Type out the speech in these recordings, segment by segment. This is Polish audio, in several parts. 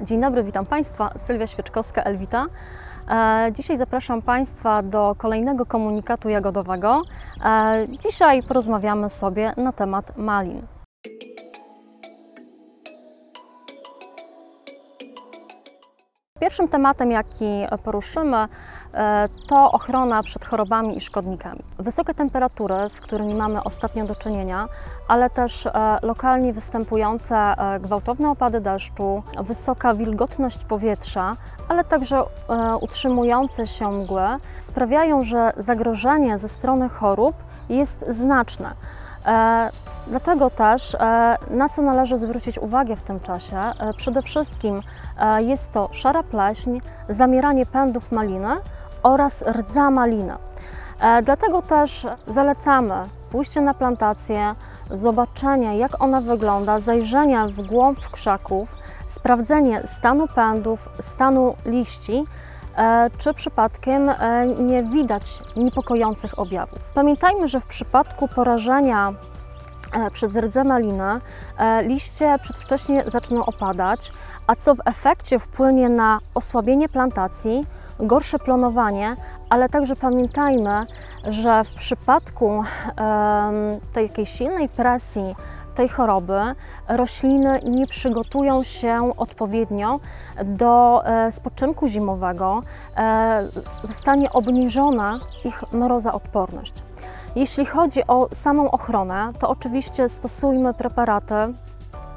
Dzień dobry, witam Państwa. Sylwia Świeczkowska, Elwita. E, Dzisiaj zapraszam Państwa do kolejnego komunikatu jagodowego. E, Dzisiaj porozmawiamy sobie na temat malin. Pierwszym tematem, jaki poruszymy, e, to ochrona przed chorobami i szkodnikami. Wysokie temperatury, z którymi mamy ostatnio do czynienia, ale też e, lokalnie występujące e, gwałtowne opady deszczu, wysoka wilgotność powietrza, ale także utrzymujące się mgły sprawiają, że zagrożenie ze strony chorób jest znaczne. Dlatego też, e, na co należy zwrócić uwagę w tym czasie, e, przede wszystkim e, jest to szara pleśń, zamieranie pędów maliny oraz rdza maliny. Dlatego też zalecamy pójście na plantację, zobaczenie jak ona wygląda, zajrzenie w głąb krzaków, sprawdzenie stanu pędów, stanu liści, czy przypadkiem nie widać niepokojących objawów. Pamiętajmy, że w przypadku porażenia przez rdzę maliny e, liście przedwcześnie zaczną opadać, a co w efekcie wpłynie na osłabienie plantacji, gorsze plonowanie, ale także pamiętajmy, że w przypadku tej jakiejś silnej presji tej choroby rośliny nie przygotują się odpowiednio do e, spoczynku zimowego, e, zostanie obniżona ich mrozoodporność. Jeśli chodzi o samą ochronę, to oczywiście stosujmy preparaty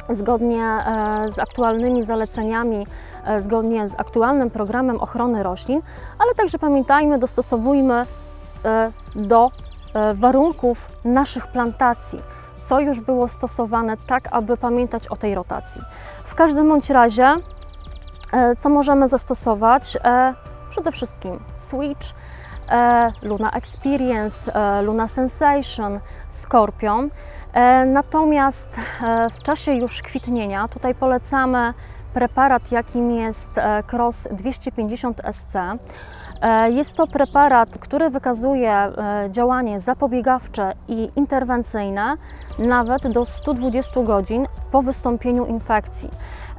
zgodnie e, z aktualnymi zaleceniami, e, zgodnie z aktualnym programem ochrony roślin, ale także pamiętajmy, dostosowujmy e, do warunków naszych plantacji, co już było stosowane, tak aby pamiętać o tej rotacji. W każdym bądź razie, co możemy zastosować? Przede wszystkim Switch, Luna Experience, e, Luna Sensation, Scorpion. E, Natomiast e, w czasie już kwitnienia tutaj polecamy preparat, jakim jest e, Cross 250 SC. E, Jest to preparat, który wykazuje e, działanie zapobiegawcze i interwencyjne nawet do 120 godzin po wystąpieniu infekcji.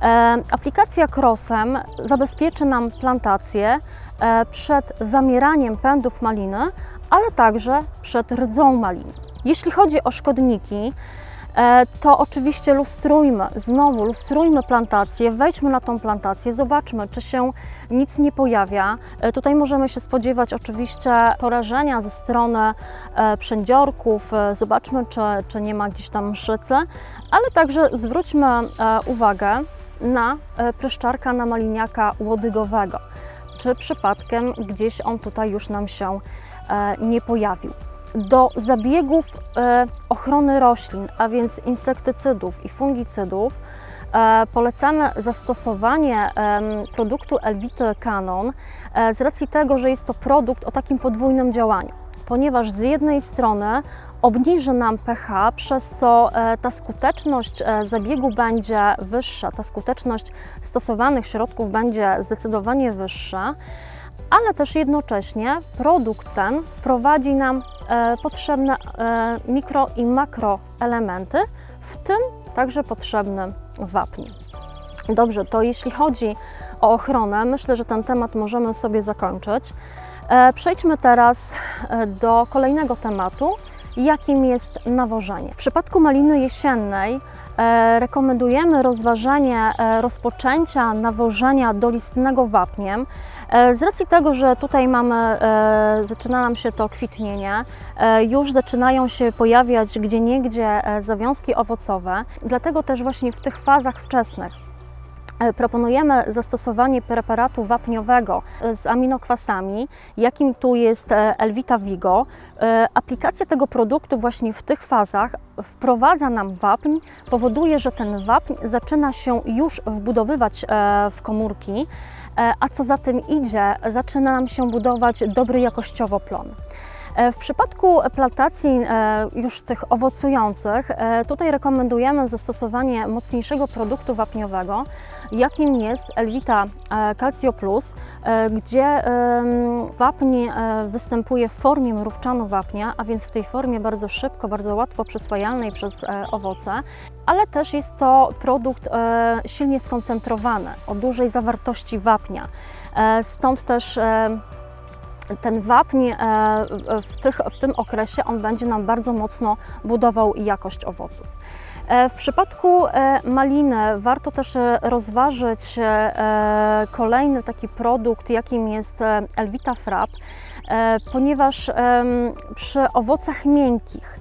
E, Aplikacja Crossem zabezpieczy nam plantację e, przed zamieraniem pędów maliny, ale także przed rdzą maliny. Jeśli chodzi o szkodniki, e, to oczywiście lustrujmy, znowu lustrujmy plantację, wejdźmy na tą plantację, zobaczmy, czy się nic nie pojawia. E, Tutaj możemy się spodziewać oczywiście porażenia ze strony e, przędziorków, e, zobaczmy, czy, czy nie ma gdzieś tam mszycy, ale także zwróćmy e, uwagę na e, pryszczarka na maliniaka łodygowego. Czy przypadkiem gdzieś on tutaj już nam się e, nie pojawił? Do zabiegów e, ochrony roślin, a więc insektycydów i fungicydów, e, polecamy zastosowanie produktu Elvity Canon z racji tego, że jest to produkt o takim podwójnym działaniu, ponieważ z jednej strony obniży nam pH, przez co e, ta skuteczność e, zabiegu będzie wyższa, ta skuteczność stosowanych środków będzie zdecydowanie wyższa, ale też jednocześnie produkt ten wprowadzi nam e, potrzebne mikro i makroelementy, w tym także potrzebny wapń. Dobrze, to jeśli chodzi o ochronę, myślę, że ten temat możemy sobie zakończyć. Przejdźmy teraz do kolejnego tematu, jakim jest nawożenie. W przypadku maliny jesiennej e, rekomendujemy rozważenie e, rozpoczęcia nawożenia dolistnego wapniem. E, Z racji tego, że tutaj mamy, zaczyna nam się to kwitnienie, już zaczynają się pojawiać gdzieniegdzie e, zawiązki owocowe, dlatego też właśnie w tych fazach wczesnych Proponujemy zastosowanie preparatu wapniowego e, z aminokwasami, jakim tu jest e, Elvita Vigo. E, Aplikacja tego produktu właśnie w tych fazach wprowadza nam wapń, powoduje, że ten wapń zaczyna się już wbudowywać e, w komórki, e, a co za tym idzie, zaczyna nam się budować dobry jakościowo plon. E, W przypadku plantacji e, już tych owocujących, e, tutaj rekomendujemy zastosowanie mocniejszego produktu wapniowego, jakim jest Elvita Calcio Plus, gdzie wapń występuje w formie mrówczanu wapnia, a więc w tej formie bardzo szybko, bardzo łatwo przyswajalnej przez owoce, ale też jest to produkt silnie skoncentrowany, o dużej zawartości wapnia. Stąd też ten wapń e, w, tych, w tym okresie on będzie nam bardzo mocno budował jakość owoców. E, W przypadku e, maliny warto też rozważyć kolejny taki produkt, jakim jest Elvita Frap, ponieważ przy owocach miękkich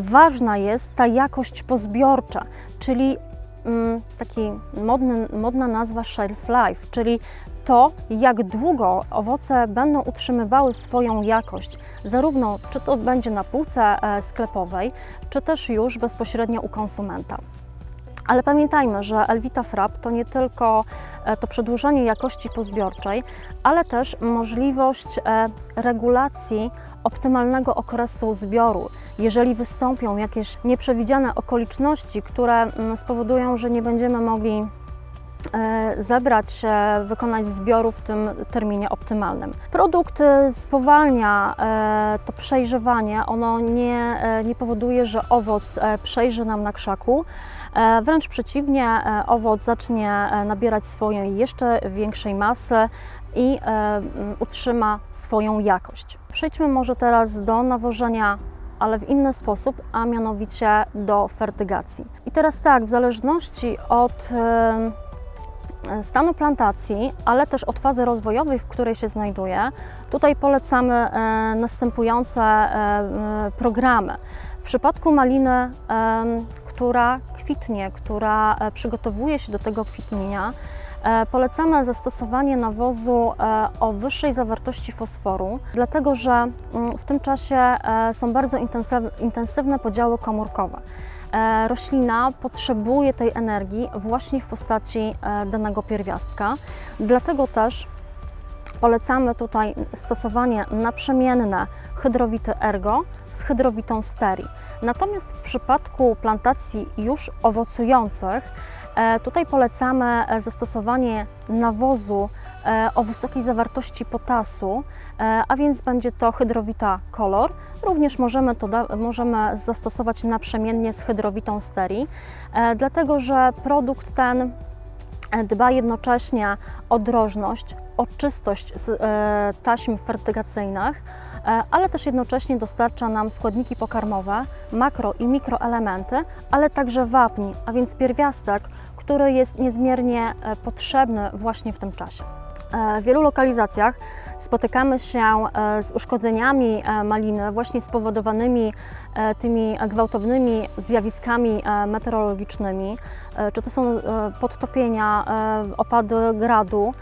ważna jest ta jakość pozbiorcza, czyli mm, taki modny, modna nazwa shelf life, czyli to, jak długo owoce będą utrzymywały swoją jakość, zarówno czy to będzie na półce e, sklepowej, czy też już bezpośrednio u konsumenta. Ale pamiętajmy, że Elvita Frap to nie tylko e, to przedłużenie jakości pozbiorczej, ale też możliwość e, regulacji optymalnego okresu zbioru. Jeżeli wystąpią jakieś nieprzewidziane okoliczności, które mm, spowodują, że nie będziemy mogli zebrać, e, wykonać zbioru w tym terminie optymalnym. Produkt e, spowalnia e, to przejrzewanie, ono nie, e, nie powoduje, że owoc e, przejrzy nam na krzaku, E, Wręcz przeciwnie, e, owoc zacznie e, nabierać swojej jeszcze większej masy i e, utrzyma swoją jakość. Przejdźmy może teraz do nawożenia, ale w inny sposób, a mianowicie do fertygacji. I teraz tak, w zależności od e, stanu plantacji, ale też od fazy rozwojowej, w której się znajduje, tutaj polecamy e, następujące e, e, programy. W przypadku maliny, em, która kwitnie, która e, przygotowuje się do tego kwitnienia, e, polecamy zastosowanie nawozu e, o wyższej zawartości fosforu, dlatego że w tym czasie e, są bardzo intensyw- intensywne podziały komórkowe. E, Roślina potrzebuje tej energii właśnie w postaci e, danego pierwiastka, dlatego też Polecamy tutaj stosowanie naprzemienne hydrowity ergo z hydrowitą steri. Natomiast w przypadku plantacji już owocujących, e, tutaj polecamy zastosowanie nawozu o wysokiej zawartości potasu, e, a więc będzie to hydrowita kolor. Również możemy to możemy zastosować naprzemiennie z hydrowitą steri, e, dlatego że produkt ten dba jednocześnie o drożność, o czystość e, taśm fertygacyjnych, e, ale też jednocześnie dostarcza nam składniki pokarmowe, makro i mikroelementy, ale także wapń, a więc pierwiastek, który jest niezmiernie e, potrzebny właśnie w tym czasie. E, W wielu lokalizacjach spotykamy się e, z uszkodzeniami e, maliny, właśnie spowodowanymi tymi gwałtownymi zjawiskami meteorologicznymi, czy to są podtopienia, opady gradu.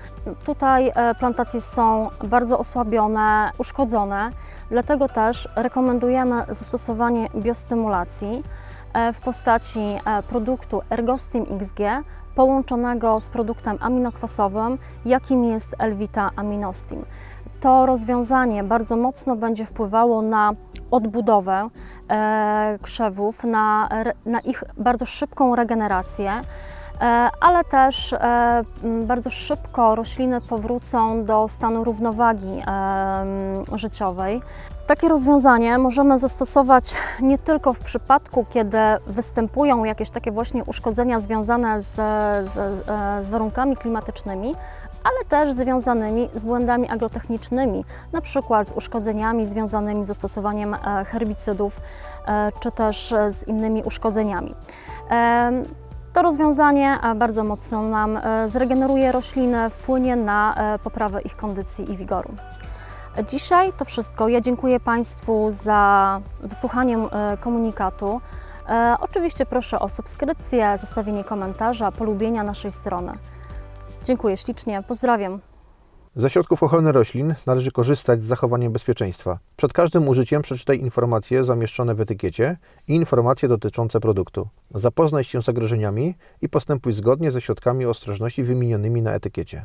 Tutaj plantacje są bardzo osłabione, uszkodzone, dlatego też rekomendujemy zastosowanie biostymulacji w postaci e, produktu Ergostim XG połączonego z produktem aminokwasowym, jakim jest Elvita Aminostim. To rozwiązanie bardzo mocno będzie wpływało na odbudowę e, krzewów, na, na ich bardzo szybką regenerację, e, ale też e, bardzo szybko rośliny powrócą do stanu równowagi życiowej. Takie rozwiązanie możemy zastosować nie tylko w przypadku, kiedy występują jakieś takie właśnie uszkodzenia związane z, z, e, z warunkami klimatycznymi, ale też związanymi z błędami agrotechnicznymi, na przykład z uszkodzeniami związanymi ze stosowaniem e, herbicydów, e, czy też e, z innymi uszkodzeniami. Em, To rozwiązanie e, bardzo mocno nam e, zregeneruje rośliny, wpłynie na e, poprawę ich kondycji i wigoru. Dzisiaj to wszystko. Ja dziękuję Państwu za wysłuchanie e, komunikatu. E, Oczywiście proszę o subskrypcję, zostawienie komentarza, polubienia naszej strony. Dziękuję ślicznie, pozdrawiam. Ze środków ochrony roślin należy korzystać z zachowaniem bezpieczeństwa. Przed każdym użyciem przeczytaj informacje zamieszczone w etykiecie i informacje dotyczące produktu. Zapoznaj się z zagrożeniami i postępuj zgodnie ze środkami ostrożności wymienionymi na etykiecie.